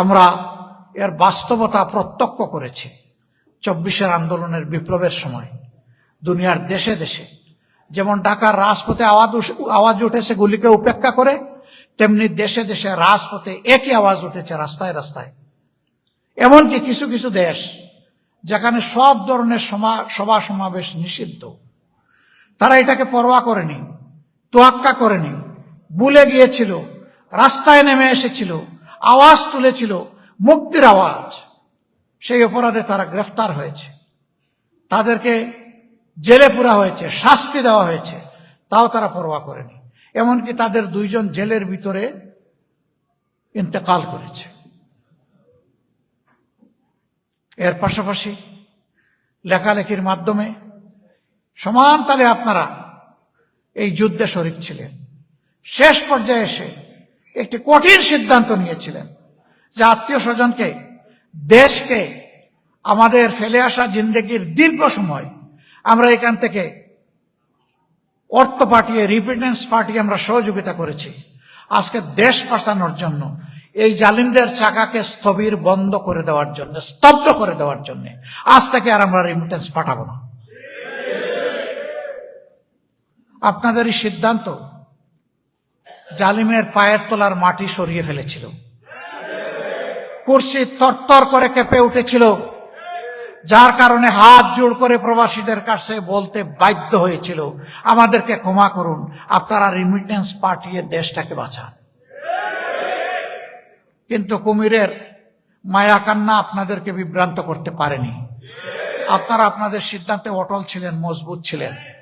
আমরা এর বাস্তবতা প্রত্যক্ষ করেছি। চব্বিশের আন্দোলনের বিপ্লবের সময়, দুনিয়ার দেশে দেশে। যেমন ঢাকার রাজপথে আওয়াজ আওয়াজ উঠেছে গুলিকে উপেক্ষা করে, তেমনি দেশে দেশে রাজপথে একই আওয়াজ উঠেছে রাস্তায় রাস্তায়। এমনকি কিছু কিছু দেশ, যেখানে সব ধরনের সভা সমাবেশ নিষিদ্ধ, তারা এটাকে পরোয়া করেনি, তোয়াক্কা করেনি, ভুলে গিয়েছিল, রাস্তায় নেমে এসেছিল। আওয়াজ তুলেছিল, মুক্তির আওয়াজ। সেই অপরাধে তারা গ্রেফতার হয়েছে। তাদেরকে জেলে পুরা হয়েছে, শাস্তি দেওয়া হয়েছে। তাও তারা পরোয়া করেনি। এমনকি তাদের দুইজন জেলের ভিতরে ইন্তেকাল করেছে। এর পাশাপাশি লেখালেখির মাধ্যমে সমান তালে আপনারা এই যুদ্ধে শরিক ছিলেন। শেষ পর্যায়ে এসে একটি কঠিন সিদ্ধান্ত নিয়েছিলেন যে আত্মীয় স্বজনকে, দেশকে আমাদের ফেলে আসা জিন্দগির দীর্ঘ সময় আমরা এখান থেকে অর্থ পাঠিয়ে রিপিটেন্স পাঠিয়ে আমরা সহযোগিতা করেছি। আজকে দেশ পাঠানোর জন্য, এই জালিমদের চাকাকে স্থবির বন্ধ করে দেওয়ার জন্য, স্তব্ধ করে দেওয়ার জন্য আজ থেকে আর আমরা রিমিটেন্স পাঠাবো না। আপনাদের এই সিদ্ধান্ত জালিমের পায়ের তলার মাটি সরিয়ে ফেলেছিল। কুর্সি তরতর করে কেঁপে উঠেছিল, যার কারণে হাত জোড় করে প্রবাসীদের কাছে বলতে বাধ্য হয়েছিল, আমাদেরকে ক্ষমা করুন, আপনারা রিমিটেন্স পাঠিয়ে দেশটাকে বাঁচান। কিন্তু কুমিরের মায়া কান্না আপনাদেরকে বিভ্রান্ত করতে পারেনি। আপনারা আপনাদের সিদ্ধান্তে অটল ছিলেন, মজবুত ছিলেন।